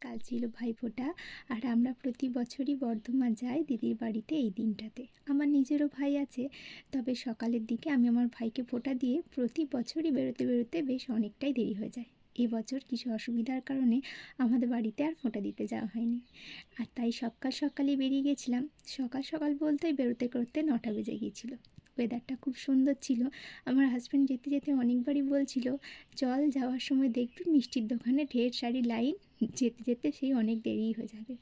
কাল ছিল ভাইফোঁটা। আর আমরা প্রতি বছরই বর্ধমান যাই দিদির বাড়িতে এই দিনটাতে। আমার নিজেরও ভাই আছে, তবে সকালের দিকে আমি আমার ভাইকে ফোঁটা দিয়ে প্রতি বছরই বেরোতে বেরোতে বেশ অনেকটাই দেরি হয়ে যায়। এবছর কিছু অসুবিধার কারণে আমাদের বাড়িতে আর ফোঁটা দিতে যাওয়া হয়নি। আর তাই সকাল সকালই বেরিয়ে গেছিলাম। সকাল সকাল বলতেই বেরোতে করতে নটা বেজে গিয়েছিল। ওয়েদারটা খুব সুন্দর ছিল। আমার হাজব্যান্ড যেতে যেতে অনেকবারই বলছিল, চল যাওয়ার সময় দেখবি মিষ্টির দোকানে ঢের সারি লাইন যেতে যেতে সেই অনেক দেরি হয়ে যাবে।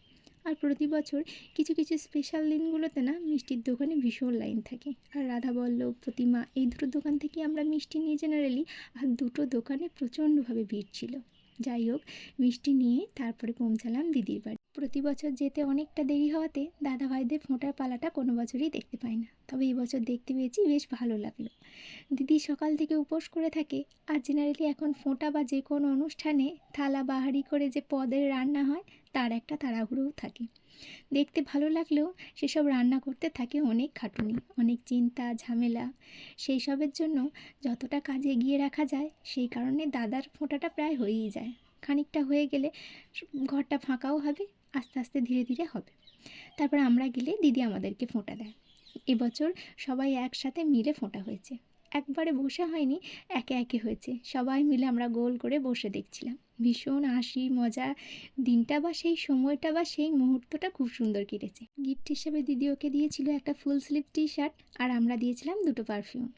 আর প্রতি বছর কিছু কিছু স্পেশাল দিনগুলোতে না মিষ্টির দোকানে ভীষণ লাইন থাকে। আর রাধা রাধাবল্লভ প্রতিমা, এই দুটো দোকান থেকে আমরা মিষ্টি নিয়ে জেনারেলি আর দুটো দোকানে প্রচণ্ডভাবে ভিড় ছিল। যাই হোক, মিষ্টি নিয়ে তারপরে পৌঁছালাম দিদির বাড়ি। প্রতি বছর যেতে অনেকটা দেরি হওয়াতে দাদা ভাইদের ফোঁটার পালাটা কোনো বছরই দেখতে পাই না। তবে এই বছর দেখতে পেয়েছি বেশ ভালো লাগল। দিদি সকাল থেকে উপোস করে থাকে আর জেনারেলি এখন ফোঁটা বা যে কোনো অনুষ্ঠানে থালা বাহারি করে যে পদের রান্না হয় তার একটা তাড়াহুড়োও থাকে। দেখতে ভালো লাগলেও সেসব রান্না করতে থাকে অনেক খাটুনি, অনেক চিন্তা, ঝামেলা। সেই সবের জন্য যতটা কাজে এগিয়ে রাখা যায়, সেই কারণে দাদার ফোঁটাটা প্রায় হয়েই যায়। খানিকটা হয়ে গেলে ঘরটা ফাঁকাও হবে, আস্তে আস্তে ধীরে ধীরে হবে। তারপর আমরা গেলে দিদি আমাদেরকে ফোঁটা দেয়। এবছর সবাই একসাথে মিলে ফোঁটা হয়েছে। একবারে বসে হয়নি, একে একে হয়েছে। সবাই মিলে আমরা গোল করে বসে দেখছিলাম। ভীষণ হাসি, মজা, দিনটা বা সেই সময়টা বা সেই মুহূর্তটা খুব সুন্দর কেটেছে। গিফট হিসেবে দিদি ওকে দিয়েছিল একটা ফুল স্লিভ টি শার্ট আর আমরা দিয়েছিলাম দুটো পারফিউম